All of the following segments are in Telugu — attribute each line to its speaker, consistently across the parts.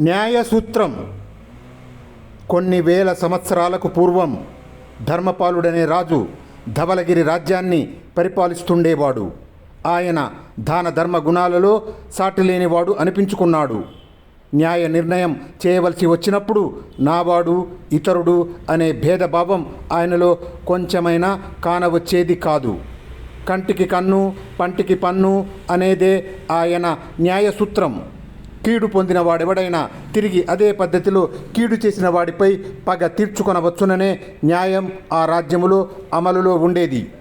Speaker 1: న్యాయసూత్రం. కొన్ని వేల సంవత్సరాలకు పూర్వం ధర్మపాలుడనే రాజు ధవలగిరి రాజ్యాన్ని పరిపాలిస్తుండేవాడు. ఆయన దాన ధర్మ గుణాలలో సాటిలేనివాడు అనిపించుకున్నాడు. న్యాయ నిర్ణయం చేయవలసి వచ్చినప్పుడు నావాడు ఇతరుడు అనే భేదభావం ఆయనలో కొంచెమైనా కానవచ్చేది కాదు. కంటికి కన్ను పంటికి పన్ను అనేదే ఆయన న్యాయసూత్రం. కీడు పొందిన వాడెవడైనా తిరిగి అదే పద్ధతిలో కీడు చేసిన వాడిపై పగ తీర్చుకొనవచ్చుననే న్యాయం ఆ రాజ్యములో అమలులో ఉండేది.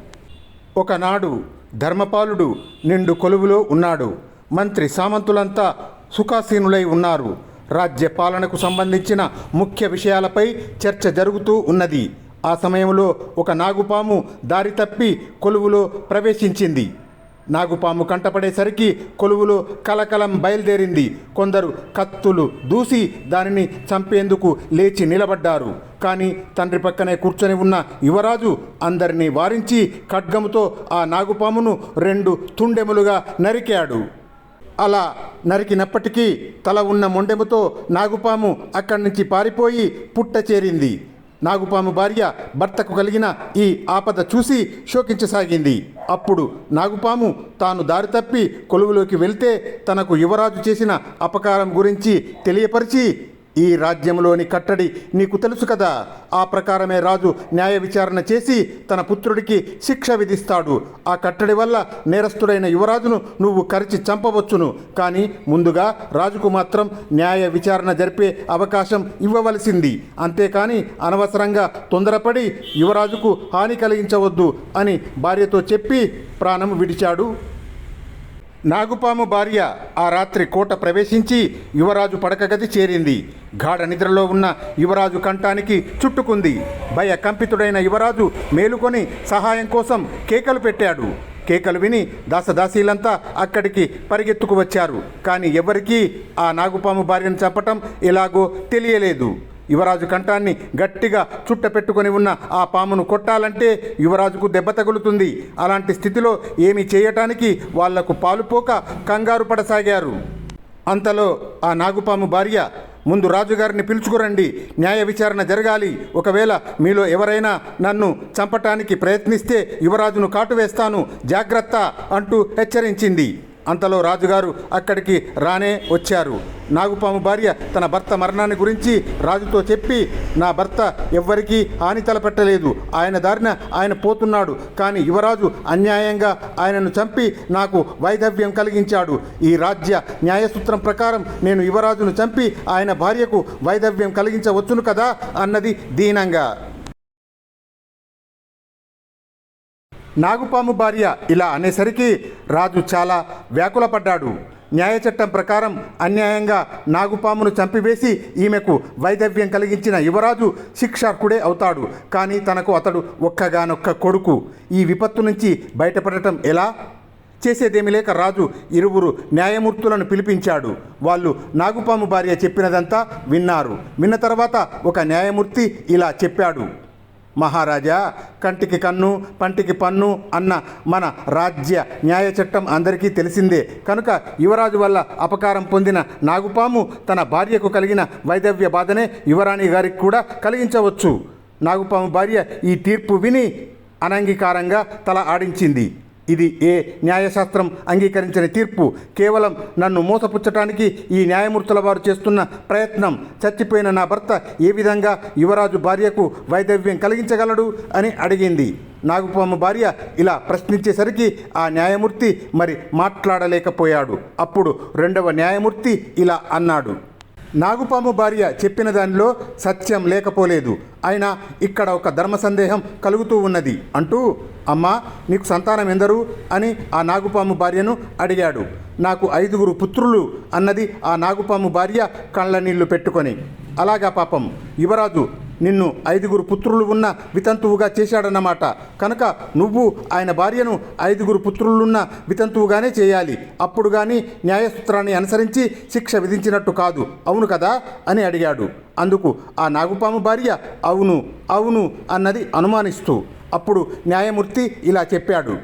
Speaker 1: ఒకనాడు ధర్మపాలుడు నిండు కొలువులో ఉన్నాడు. మంత్రి సామంతులంతా సుఖాసీనులై ఉన్నారు. రాజ్య పాలనకు సంబంధించిన ముఖ్య విషయాలపై చర్చ జరుగుతూ ఉన్నది. ఆ సమయంలో ఒక నాగుపాము దారి తప్పి కొలువులో ప్రవేశించింది. నాగుపాము కంటపడేసరికి కొలువులో కలకలం బయలుదేరింది. కొందరు కత్తులు దూసి దానిని చంపేందుకు లేచి నిలబడ్డారు. కానీ తండ్రి పక్కనే కూర్చొని ఉన్న యువరాజు అందరినీ వారించి ఖడ్గముతో ఆ నాగుపామును రెండు తుండెములుగా నరికాడు. అలా నరికినప్పటికీ తల ఉన్న మొండెముతో నాగుపాము అక్కడి నుంచి పారిపోయి పుట్ట చేరింది. నాగుపాము భార్య భర్తకు కలిగిన ఈ ఆపద చూసి శోకించసాగింది. అప్పుడు నాగుపాము తాను దారి తప్పి కొలువులోకి వెళ్తే తనకు యువరాజు చేసిన అపకారం గురించి తెలియపరిచి ఈ రాజ్యంలోని కట్టడి నీకు తెలుసు కదా? ఆ ప్రకారమే రాజు న్యాయ విచారణ చేసి తన పుత్రుడికి శిక్ష విధిస్తాడు. ఆ కట్టడి వల్ల నేరస్తుడైన యువరాజును నువ్వు కరిచి చంపవచ్చును. కానీ ముందుగా రాజుకు మాత్రం న్యాయ విచారణ జరిపే అవకాశం ఇవ్వవలసింది. అంతేకాని అనవసరంగా తొందరపడి యువరాజుకు హాని కలిగించవద్దు అని భార్యతో చెప్పి ప్రాణం విడిచాడు. నాగుపాము భార్య ఆ రాత్రి కోట ప్రవేశించి యువరాజు పడకగది చేరింది. గాఢ నిద్రలో ఉన్న యువరాజు కంఠానికి చుట్టుకుంది. భయ కంపితుడైన యువరాజు మేలుకొని సహాయం కోసం కేకలు పెట్టాడు. కేకలు విని దాసదాసీలంతా అక్కడికి పరిగెత్తుకు వచ్చారు. కానీ ఎవరికీ ఆ నాగుపాము భార్యను చంపటం ఎలాగో తెలియలేదు. యువరాజు కంఠాన్ని గట్టిగా చుట్టపెట్టుకొని ఉన్న ఆ పామును కొట్టాలంటే యువరాజుకు దెబ్బ తగులుతుంది. అలాంటి స్థితిలో ఏమి చేయటానికి వాళ్ళకు పాలుపోక కంగారు పడసాగారు. అంతలో ఆ నాగుపాము భార్య ముందు రాజుగారిని పిలుచుకురండి. న్యాయ విచారణ జరగాలి. ఒకవేళ మీలో ఎవరైనా నన్ను చంపటానికి ప్రయత్నిస్తే యువరాజును కాటువేస్తాను జాగ్రత్త అంటూ హెచ్చరించింది. అంతలో రాజుగారు అక్కడికి రానే వచ్చారు. నాగుపాము భార్య తన భర్త మరణాన్ని గురించి రాజుతో చెప్పి నా భర్త ఎవ్వరికీ హాని తలపెట్టలేదు. ఆయన దారిన ఆయన పోతున్నాడు. కానీ యువరాజు అన్యాయంగా ఆయనను చంపి నాకు వైధవ్యం కలిగించాడు. ఈ రాజ్య న్యాయసూత్రం ప్రకారం నేను యువరాజును చంపి ఆయన భార్యకు వైధవ్యం కలిగించవచ్చును కదా? అన్నది దీనంగా. నాగుపాము భార్య ఇలా అనేసరికి రాజు చాలా వ్యాకులపడ్డాడు. న్యాయ చట్టం ప్రకారం అన్యాయంగా నాగుపామును చంపివేసి ఈమెకు వైదవ్యం కలిగించిన యువరాజు శిక్షార్కుడే అవుతాడు. కానీ తనకు అతడు ఒక్కగానొక్క కొడుకు. ఈ విపత్తు నుంచి బయటపడటం ఎలా? చేసేదేమి లేక రాజు ఇరువురు న్యాయమూర్తులను పిలిపించాడు. వాళ్ళు నాగుపాము భార్య చెప్పినదంతా విన్నారు. విన్న తర్వాత ఒక న్యాయమూర్తి ఇలా చెప్పాడు. మహారాజా కంటికి కన్ను పంటికి పన్ను అన్న మన రాజ్య న్యాయ చట్టం అందరికీ తెలిసిందే. కనుక యువరాజు వల్ల అపకారం పొందిన నాగుపాము తన భార్యకు కలిగిన వైదవ్య బాధనే యువరాణి గారికి కూడా కలిగించవచ్చు. నాగుపాము భార్య ఈ తీర్పు విని అనంగీకారంగా తల ఆడించింది. ఇది ఏ న్యాయశాస్త్రం అంగీకరించిన తీర్పు? కేవలం నన్ను మోసపుచ్చటానికి ఈ న్యాయమూర్తుల వారు చేస్తున్న ప్రయత్నం చచ్చిపోయిన నా భర్త ఏ విధంగా యువరాజు భార్యకు వైదవ్యం కలిగించగలడు అని అడిగింది. నాగుపాము భార్య ఇలా ప్రశ్నించేసరికి ఆ న్యాయమూర్తి మరి మాట్లాడలేకపోయాడు. అప్పుడు రెండవ న్యాయమూర్తి ఇలా అన్నాడు. నాగుపాము భార్య చెప్పిన దానిలో సత్యం లేకపోలేదు. అయినా ఇక్కడ ఒక ధర్మ సందేహం కలుగుతూ ఉన్నది. అంటూ అమ్మా నీకు సంతానం ఎందరు? అని ఆ నాగుపాము భార్యను అడిగాడు. నాకు ఐదుగురు పుత్రులు అన్నది ఆ నాగుపాము భార్య కళ్ళ నీళ్ళు పెట్టుకొని. అలాగా పాపం. యువరాజు నిన్ను ఐదుగురు పుత్రులు ఉన్న వితంతువుగా చేశాడన్నమాట. కనుక నువ్వు ఆయన భార్యను ఐదుగురు పుత్రులున్న వితంతువుగానే చేయాలి. అప్పుడు కానీ న్యాయసూత్రాన్ని అనుసరించి శిక్ష విధించినట్టు కాదు. అవును కదా? అని అడిగాడు. అందుకు ఆ నాగుపాము భార్య అవును అవును అన్నది అనుమానిస్తూ అప్పుడు న్యాయమూర్తి ఇలా చెప్పాడు.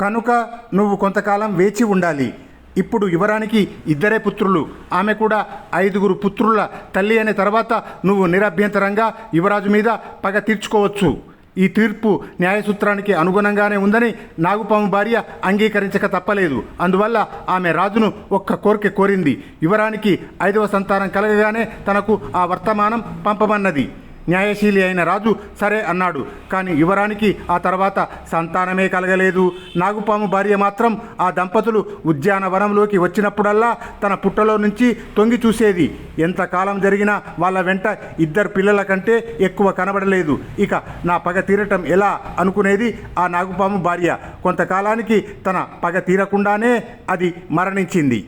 Speaker 1: కనుక నువ్వు కొంతకాలం వేచి ఉండాలి. ఇప్పుడు యువరానికి ఇద్దరే పుత్రులు. ఆమె కూడా ఐదుగురు పుత్రుల తల్లి అయిన తర్వాత నువ్వు నిరభ్యంతరంగా యువరాజు మీద పగ తీర్చుకోవచ్చు. ఈ తీర్పు న్యాయసూత్రానికి అనుగుణంగానే ఉందని నాగుపాము భార్య అంగీకరించక తప్పలేదు. అందువల్ల ఆమె రాజును ఒక్క కోరిక కోరింది. యువరానికి ఐదవ సంతానం కలగగానే తనకు ఆ వర్తమానం పంపమన్నది. న్యాయశీలి అయిన రాజు సరే అన్నాడు. కానీ యువరానికి ఆ తర్వాత సంతానమే కలగలేదు. నాగుపాము భార్య మాత్రం ఆ దంపతులు ఉద్యానవనంలోకి వచ్చినప్పుడల్లా తన పుట్టలో నుంచి తొంగి చూసేది. ఎంతకాలం జరిగినా వాళ్ళ వెంట ఇద్దరు పిల్లల కంటే ఎక్కువ కనబడలేదు. ఇక నా పగ తీరటం ఎలా అనుకునేది ఆ నాగుపాము భార్య. కొంతకాలానికి తన పగ తీరకుండానే అది మరణించింది.